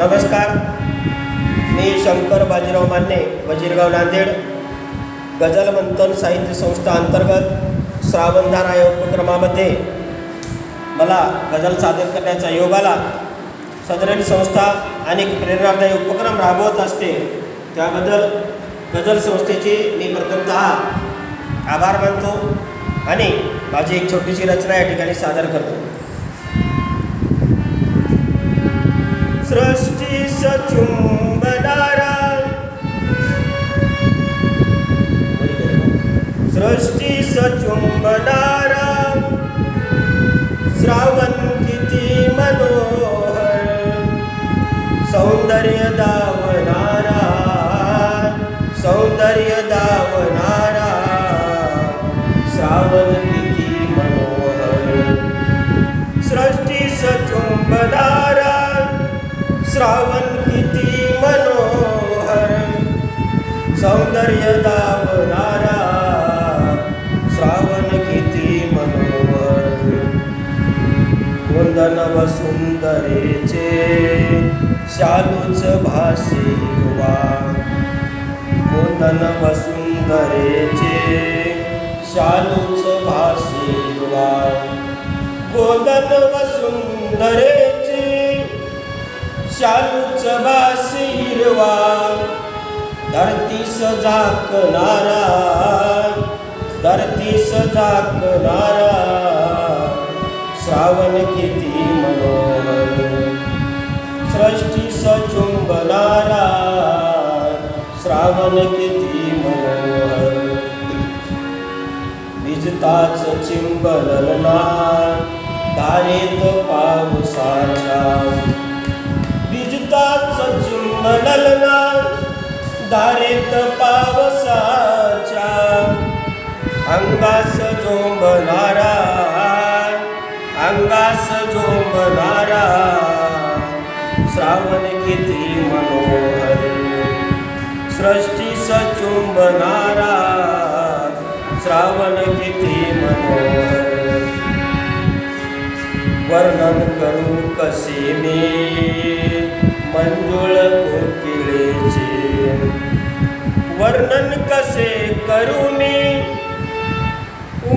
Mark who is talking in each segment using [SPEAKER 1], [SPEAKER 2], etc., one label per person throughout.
[SPEAKER 1] नमस्कार. मी शंकर बाजीराव मान्ये वजीरगाव नांदेड. गजल मंथन साहित्य संस्था अंतर्गत श्रावणधारा या उपक्रमामध्ये मला गझल सादर करण्याचा योग आला सदरील संस्था अनेक प्रेरणादायी उपक्रम राबवत असते. त्याबद्दल गजल संस्थेचे मी प्रथमतः आभार मानतो आणि माझी एक छोटीशी रचना या ठिकाणी सादर करतो. सृष्टी सचुंबनारा सृष्टी सचुंबनारा श्रावण श्रावण किती मनोहर. सौंदर्य दावणारा. श्रावण किती मनोहर. कुंदन वसुंदरेचे शालूच भासिवा कुंदन वसुंदरेचे शालूच भासिवा व सुंदरे शालूच बास हिरवा धरतीस झाकणारा धरती सजाकणारा श्रावण किती मनोहर. सृष्टी सचुंबनारा श्रावण किती मनोहर. भिजताच चिंबलना दारेत पावसाच्या दारेत पावसाच्या अंगास झोंबणारा अंगास झोंबणारा श्रावण किती मनोहर सृष्टी सचुंबणारा श्रावण किती मनोहर. वर्णन करू कसे मी? मंजुळ कसे करू मी?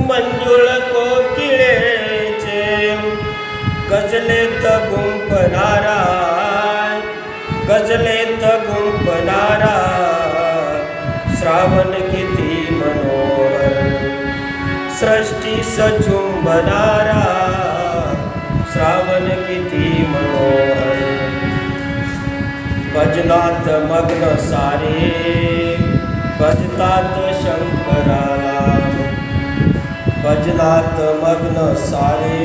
[SPEAKER 1] मंजुळ कोकिळेचे. गजलेत गुंफणारा गजलेत गुंफणारा श्रावण किती मनोहर, सृष्टी सचुंबनारा श्रावण किती मनोहर, भजनात मग्न सारे. भजतात शंकराला. भजनात मग्न सारे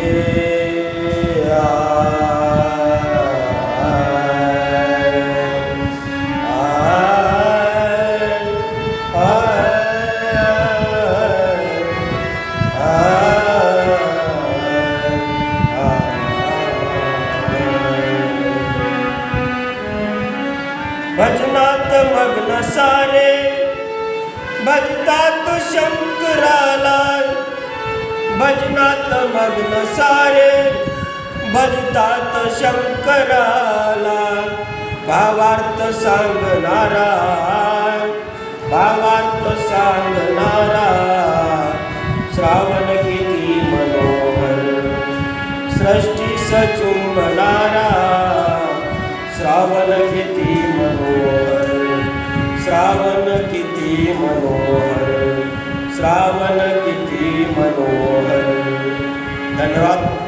[SPEAKER 1] भजनात मग्न सारे भजतात शंकराला. भजनात मग्न सारे भजतात शंकराला. भावार्थ सांगणारा भावार्थ सांगणारा. श्रावण किती मनोहर सृष्टी सचुंबणारा श्रावण किती मनोहर श्रावण किती मनोहर श्रावण किती मनोहर. धन्यवाद.